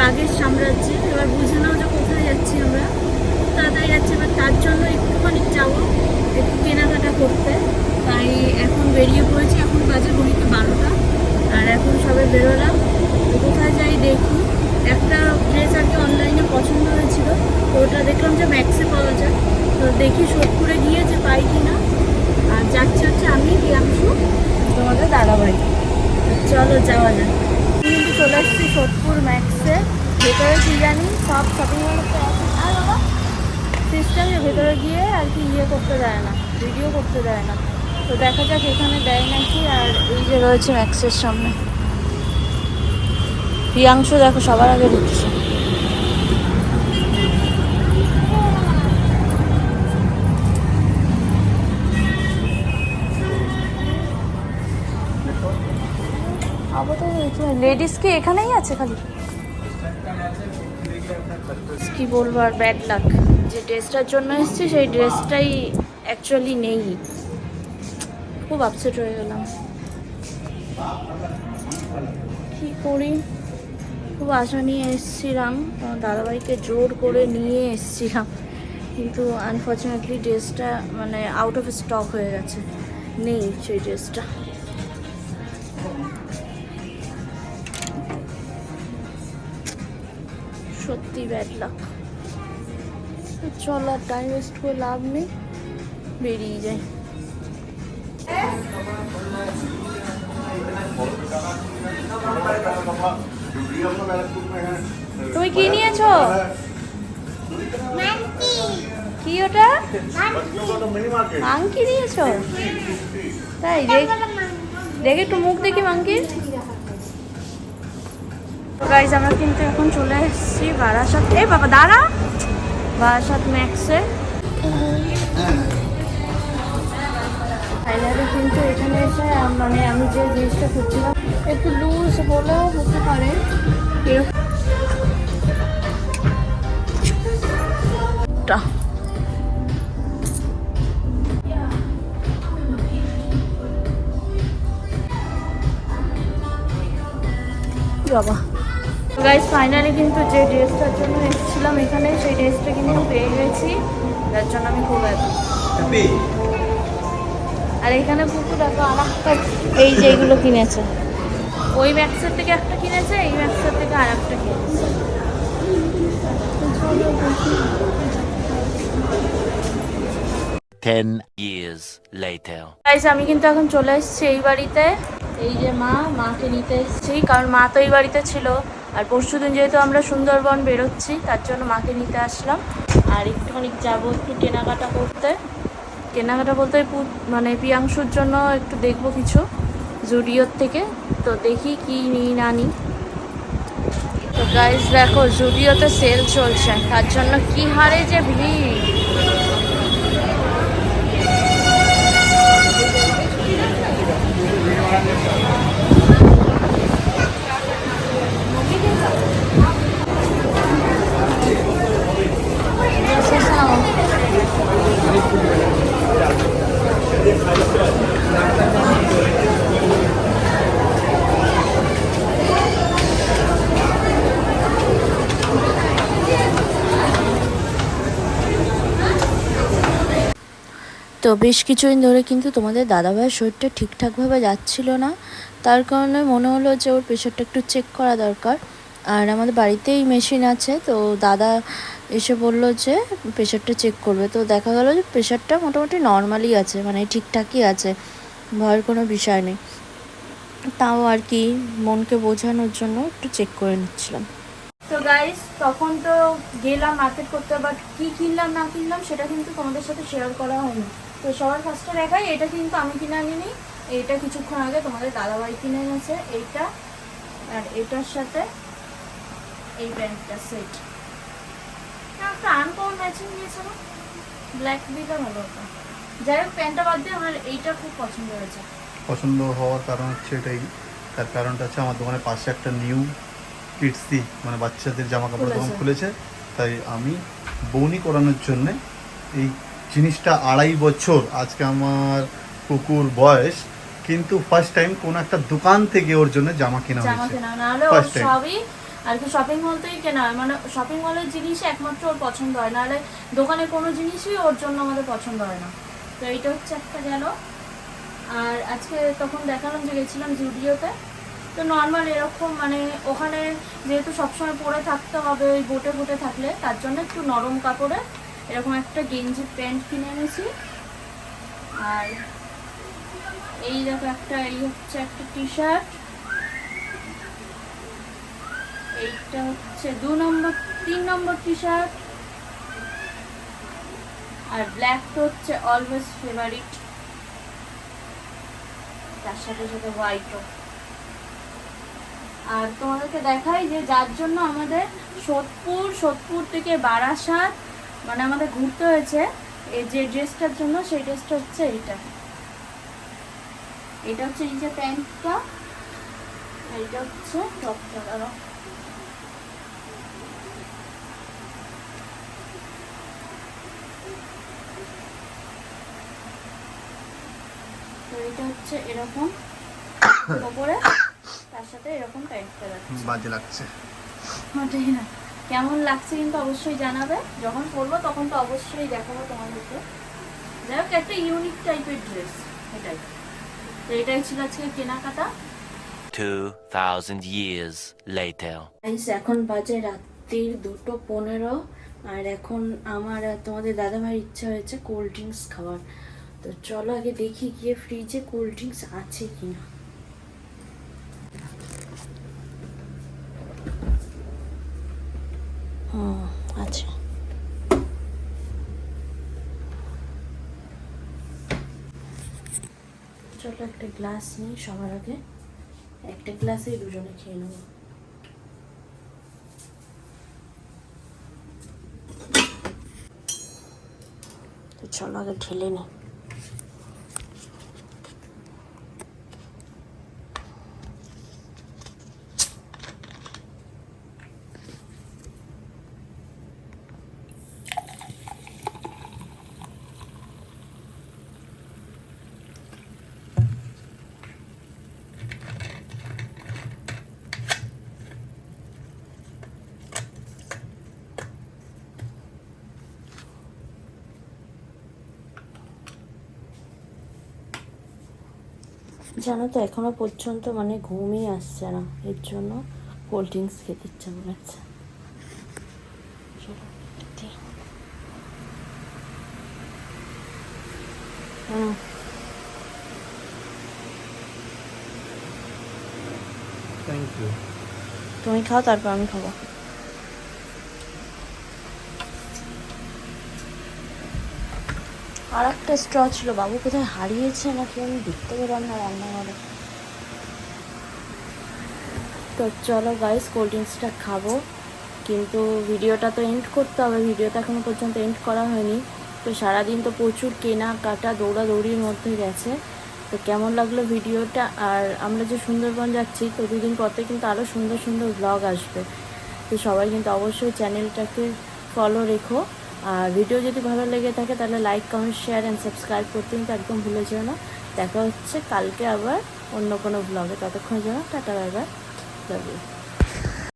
বাঘের সাম্রাজ্যে। এবার বুঝে নাও যে কোথায় যাচ্ছি আমরা। তাড়াতাড়ি যাচ্ছি? এবার তার জন্য একটুখানি যাব, একটু কেনাকাটা করতে। তাই এখন বেরিয়ে পড়েছি। এখন বাজে ঘড়িতে বারোটা। আর এখন সবে বেরোলাম। কোথায় যাই দেখি। একটা ড্রেস আর কি অনলাইনে পছন্দ হয়েছিল। ওটা দেখলাম যে ম্যাক্সে পাওয়া যায়। তো দেখি সোদপুরে গিয়ে যে পাই কি না আর যাচ্ছে হচ্ছে আমি, প্রিয়াংশু, তোমাদের দাদাবাড়ি চলো যাওয়া আমি কিন্তু চলে এসেছি সোদপুর ম্যাক্সে। ভেতরে কি জানি সব শপিং মলতে আছে। আর বাবা সিস্টেমের ভেতরে গিয়ে আর কি ইয়ে করতে দেয় না ভিডিও করতে দেয় না। তো দেখা যাক এখানে দেয় নাকি আর এই যে রয়েছে ম্যাক্সের সামনে। প্রিয়াংশ দেখো সবার আগে ঢুকছে। লেডিস কি এখানেই আছে খালি? কি বলব আর ব্যাড লাক যে ড্রেসটার জন্য এসেছি, সেই ড্রেসটাই অ্যাকচুয়ালি নেই। খুব আপসেট হয়ে গেলাম। কি করি? খুব আশা নিয়ে এসেছিলাম। দাদাভাইকে জোর করে নিয়ে এসেছিলাম। কিন্তু আনফর্চুনেটলি ড্রেসটা মানে আউট অফ স্টক হয়ে গেছে। নেই সেই ড্রেসটা। সত্যি ব্যাড লাক চল আর টাইম ওয়েস্ট করে লাভ নেই, বেরিয়ে যাই। তুমি কি নিয়েছো? কি ওটা? মাংকি নিয়েছো? তাই, দেখ দেখে একটু মুখ দেখি মাংকির। গাইজ আমরা কিন্তু এখন চলে এসেছি বারাসাত। এ বাবা, দাঁড়া। বারাসাত ম্যাক্সে ফাইনালি কিন্তু এখানে এসে মানে আমি যে জিনিসটা খুঁজছিলাম, একটু লুজ হলেও হতে পারে। ফাইনালি কিন্তু যে ড্রেসটার জন্য এসেছিলাম এখানে সেই ড্রেসটা কিন্তু পেয়ে গেছি। যার জন্য আমি খুব হ্যাপি আর এখানে পুকুর দেখো আর একটা এই যে এইগুলো কিনেছে। ওই ম্যাক্সের থেকে একটা কিনেছে এই ম্যাক্সের থেকে আর একটা কিনেছে। Ten years later. গাইজ আমি কিন্তু এখন চলে এসেছি এই বাড়িতে। এই যে মা মাকে নিতে এসেছি কারণ মা তো এই বাড়িতে ছিল। আর পরশু দিন যেহেতু আমরা সুন্দরবন বেরোচ্ছি, তার জন্য মাকে নিতে আসলাম। আর একটুখানি যাব একটু কেনাকাটা করতে। কেনাকাটা বলতে মানে পিয়াংশুর জন্য একটু দেখব কিছু, জুডিওর থেকে। তো দেখি কি নিই, না নিই। তো গাইজ দেখো জুডিওতে সেল চলছে, তার জন্য কি হারে যে ভিড় তো বেশ কিছুদিন ধরে কিন্তু তোমাদের দাদাভাইয়ের শরীরটা ঠিকঠাকভাবে যাচ্ছিল না। তার কারণে মনে হলো যে ওর প্রেশারটা একটু চেক করা দরকার। আর আমাদের বাড়িতেই মেশিন আছে, তো দাদা এসে বলল যে প্রেশারটা চেক করবে। তো দেখা গেলো যে প্রেশারটা মোটামুটি নর্মালই আছে মানে ঠিকঠাকই আছে, ভয়ের কোনো বিষয় নেই। তাও আর কি মনকে বোঝানোর জন্য একটু চেক করে নিচ্ছিলাম। তো গাইস তখন তো গেলাম মার্কেট করতে বাট কি কিনলাম না কিনলাম সেটা কিন্তু তোমাদের সাথে শেয়ার করা হয়নি। তো সবার ফার্স্টে দেখাই এটা কিন্তু আমি কিনে আনিনি। এইটা কিছুক্ষণ আগে তোমাদের দাদাভাই কিনে এনেছে। এইটা আর এটার সাথে এই প্যান্টটা সেট একটা আনকমন ম্যাচিং দিয়েছে না। ব্ল্যাক দিলে ভালো হতো। যাই হোক প্যান্টটা বাদ দিয়ে আমার এইটা খুব পছন্দ হয়েছে। পছন্দ হওয়ার কারণ হচ্ছে এটাই। তার কারণটা হচ্ছে আমার দোকানের পাশে একটা নিউ কিডসি মানে বাচ্চাদের জামা কাপড় দোকান। খুলেছে। তাই আমি বৌনি করানোর জন্যে এই জিনিসটা আড়াই বছর আজকে আমার কুকুর বয়স কিন্তু ফার্স্ট টাইম কোন একটা দোকান থেকে ওর জন্য জামা কেনা জামা হয়েছে। ওর সবই আর কি শপিং মল থেকেই কেনা মানে শপিং মলের জিনিস একমাত্র ওর পছন্দ হয় নাহলে দোকানের কোনো জিনিসই ওর জন্য আমাদের পছন্দ হয় না। তো এইটা হচ্ছে একটা গেল। আর আজকে তখন দেখালাম যে গেছিলাম জুডিওতে। তো নর্মাল এরকম মানে ওখানে যেহেতু সবসময় পরে থাকতে হবে ওই বোটে বোটে থাকলে তার জন্য একটু নরম কাপড়ে এরকম একটা গেঞ্জি প্যান্ট কিনে এনেছি। আর এই দেখো একটা, এই হচ্ছে একটা টি শার্ট এইটা হচ্ছে দু নম্বর, তিন নম্বর টি শার্ট আর ব্ল্যাক তো হচ্ছে অলওয়েজ ফেভারিট তার সাথে সাথে হোয়াইটও আর তোমাদেরকে দেখাই যে যার জন্য আমাদের সোদপুর সোদপুর থেকে বারাসাত মানে আমাদের ঘুরতে হয়েছে এই যে ড্রেসটার জন্য সেই ড্রেসটা হচ্ছে এইটা। এটা হচ্ছে এই যে প্যান্টটা এইটা হচ্ছে টপটা দাঁড়াও তো এটা হচ্ছে এরকম ওপরে তার সাথে এরকম প্যান্টটা যাচ্ছে বাজে লাগছে। ওটাই না। কেমন লাগছে কিন্তু অবশ্যই জানাবে। যখন পরবো তখন তো অবশ্যই দেখাবো তোমাদেরকে। যাই হোক একটা ইউনিক টাইপের ড্রেস এটাই। তো এটাই ছিল আজকে কেনাকাটা। 2,000 years later. এখন বাজে রাত্রির দুটো পনেরো আর এখন আমার আর তোমাদের দাদাভাইয়ের ইচ্ছা হয়েছে কোল্ড ড্রিঙ্কস খাওয়ার। তো চলো আগে দেখি গিয়ে ফ্রিজে কোল্ড ড্রিঙ্কস আছে কিনা। হুম আছে চলো একটা গ্লাস নিই সবার আগে। একটা গ্লাসেই দুজনে খেয়ে নেব। চলো আগে ঢেলে নি জানো তো এখনও পর্যন্ত মানে ঘুমই আসছে না। এর জন্য কোল্ড ড্রিঙ্কস খেতে ইচ্ছা করছে তুমি খাও তারপর আমি খাব। আর একটা স্ট্র ছিল, বাবু কোথায় হারিয়েছে নাকি আমি দেখতে পেলাম না রান্নাঘরে। তো চলো গাইস কোল্ড ড্রিঙ্কসটা খাব। কিন্তু ভিডিওটা তো এন্ড করতে হবে, ভিডিওটা এখনও পর্যন্ত এন্ড করা হয়নি। তো সারাদিন তো প্রচুর কেনা কেনাকাটা, দৌড়াদৌড়ির মধ্যে গেছে। তো কেমন লাগল ভিডিওটা? আর আমরা যে সুন্দরবন যাচ্ছি, তো দুদিন কিন্তু আরও সুন্দর সুন্দর ব্লগ আসবে। তো সবাই কিন্তু অবশ্যই চ্যানেলটাকে ফলো রেখো। আর ভিডিও যদি ভালো লেগে থাকে, তাহলে like comment share and subscribe করতে কিন্তু একদম ভুলে যেও না। দেখা হচ্ছে কালকে আবার অন্য কোনো ব্লগে ততক্ষণ যেন tata bye bye love you